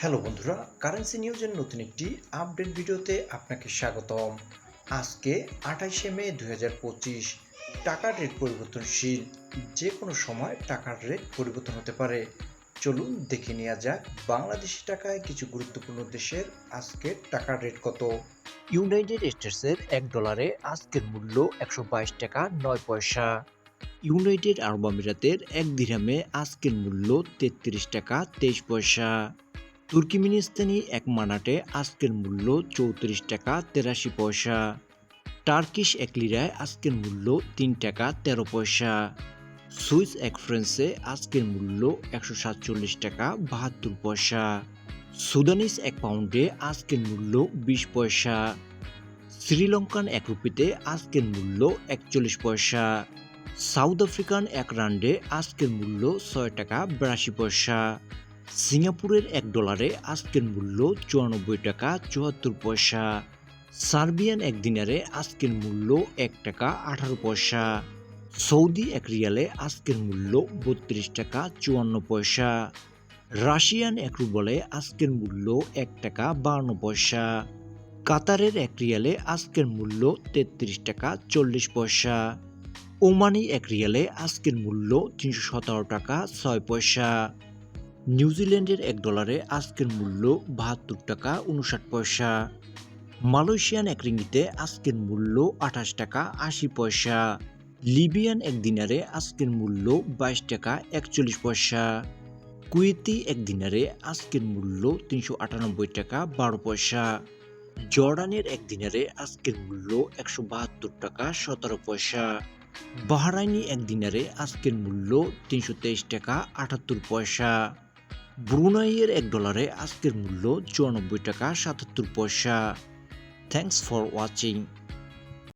Hello বন্ধুরা currency নিউজের নতুন একটি আপডেট ভিডিওতে আপনাকে স্বাগতম। আজকে আঠাইশে মে দু হাজার পঁচিশ, টাকার রেট পরিবর্তনশীল যে কোনো সময় টাকার রেট পরিবর্তন হতে পারে। চলুন দেখে নেওয়া যাক বাংলাদেশি টাকায় কিছু গুরুত্বপূর্ণ দেশের আজকের টাকার রেট কত। ইউনাইটেড স্টেটসের এক ডলারে আজকের মূল্য একশো বাইশ টাকা নয় পয়সা। ইউনাইটেড আরব আমিরাতের এক দিরহামে আজকের মূল্য তেত্রিশ টাকা তেইশ পয়সা। তুর্কিমিনিস্তানি এক মানাটে আজকের মূল্য চৌত্রিশ টাকা তেরাশি পয়সা। টার্কিশ এক লিরায় আজকের মূল্য তিন টাকা তেরো পয়সা। সুইস এক ফ্রান্সে আজকের মূল্য একশো সাতচল্লিশ টাকা বাহাত্তর পয়সা। সুদানিস এক পাউন্ডে আজকের মূল্য বিশ পয়সা। শ্রীলঙ্কান এক রুপিতে আজকের মূল্য একচল্লিশ পয়সা। সাউথ আফ্রিকান এক রান্ডে আজকের মূল্য ছয় টাকা বিরাশি পয়সা। সিঙ্গাপুরের এক ডলারে আজকের মূল্য চুরানব্বই টাকা চুয়াত্তর পয়সা। সার্বিয়ান এক দিনারে আজকের মূল্য এক টাকা আঠারো পয়সা। সৌদি এক রিয়ালে আজকের মূল্য বত্রিশ টাকা চুয়ান্ন পয়সা। রাশিয়ান এক রুবলে আজকের মূল্য এক টাকা বান্ন পয়সা। কাতারের এক রিয়ালে আজকের মূল্য তেত্রিশ টাকা চল্লিশ পয়সা। ওমানি এক রিয়ালে আজকের মূল্য তিনশো সতেরো টাকা ছয় পয়সা। নিউজিল্যান্ডের এক ডলারে আজকের মূল্য বাহাত্তর টাকা উনষাট পয়সা। মালয়েশিয়ান এক রিঙ্গিতে আজকের মূল্য আঠাশ টাকা আশি পয়সা। লিবিয়ান এক দিনারে আজকের মূল্য বাইশ টাকা একচল্লিশ পয়সা। কুয়েতি এক দিনারে আজকের মূল্য তিনশো আটানব্বই টাকা বারো পয়সা। জর্ডানের এক দিনারে আজকের মূল্য একশো বাহাত্তর টাকা সতেরো পয়সা। বাহরাইনি এক দিনারে আজকের মূল্য তিনশো তেইশ টাকা আটাত্তর পয়সা। ব্রুনাইয়ের এক ডলারে আজকের মূল্য চুরানব্বই টাকা সাতাত্তর পয়সা। Thanks for watching